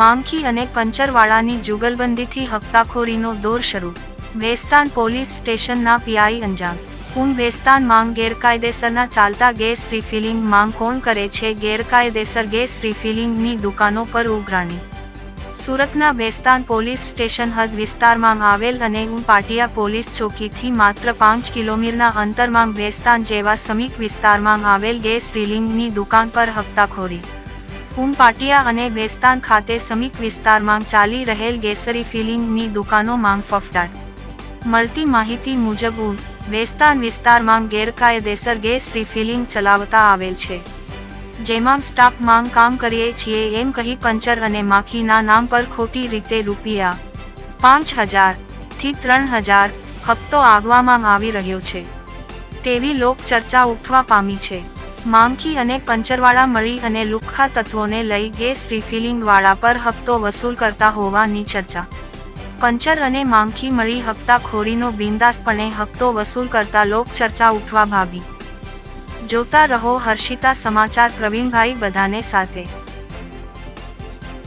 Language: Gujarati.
માંગખી અને પંચરવાળાની જુગલબંધીથી હપ્તાખોરીનો દોર શરૂ. વેસ્તાન પોલીસ સ્ટેશનના પીઆઈ અંજામ. પૂન વેસ્તાન માંગ ગેરકાયદેસરના ચાલતા ગેસ રિફિલિંગ માંગ કોણ કરે છે? ગેરકાયદેસર ગેસ રિફિલિંગની દુકાનો પર ઉઘરાણી. સુરતના બેસ્તાન પોલીસ સ્ટેશન હદ વિસ્તારમાં આવેલ અને ઉન પાટિયા પોલીસ ચોકીથી માત્ર પાંચ કિલોમીટરના અંતરમાં બેસ્તાન જેવા સમીપ વિસ્તારમાં આવેલ ગેસ રિલિંગની દુકાન પર હપ્તાખોરી ઉન અને બેસ્તાન ખાતે સમીક વિસ્તારમાં ચાલી રહેલ ગેસરી ફિલિંગની દુકાનો માંગ ફફડાટ. મળતી માહિતી મુજબ બેસ્તાન વિસ્તારમાં ગેરકાયદેસર ગેસ રિફિલિંગ ચલાવતા આવેલ છે. જેમાં સ્ટાફ માંગ કામ કરીએ છીએ એમ કહી પંચર અને માખીના નામ પર ખોટી રીતે રૂપિયા પાંચ હજારથી ત્રણ હજાર હપ્તો આગવામાં આવી રહ્યો છે. તેવી લોક ચર્ચા ઉઠવા પામી છે. માંગી અને પંચરવાળા મળી અને લુખ્ખા તત્વોને લઈ ગેસ રિફિલિંગવાળા પર હપ્તો વસૂલ કરતા હોવાની ચર્ચા. પંચર અને માંખી મળી હપ્તાખોરીનો બિંદાસપણે હપ્તો વસૂલ કરતા લોકચર્ચા ઉઠવા ભાવી જોતા રહો હર્ષિતા સમાચાર પ્રવીણભાઈ બધાને સાથે.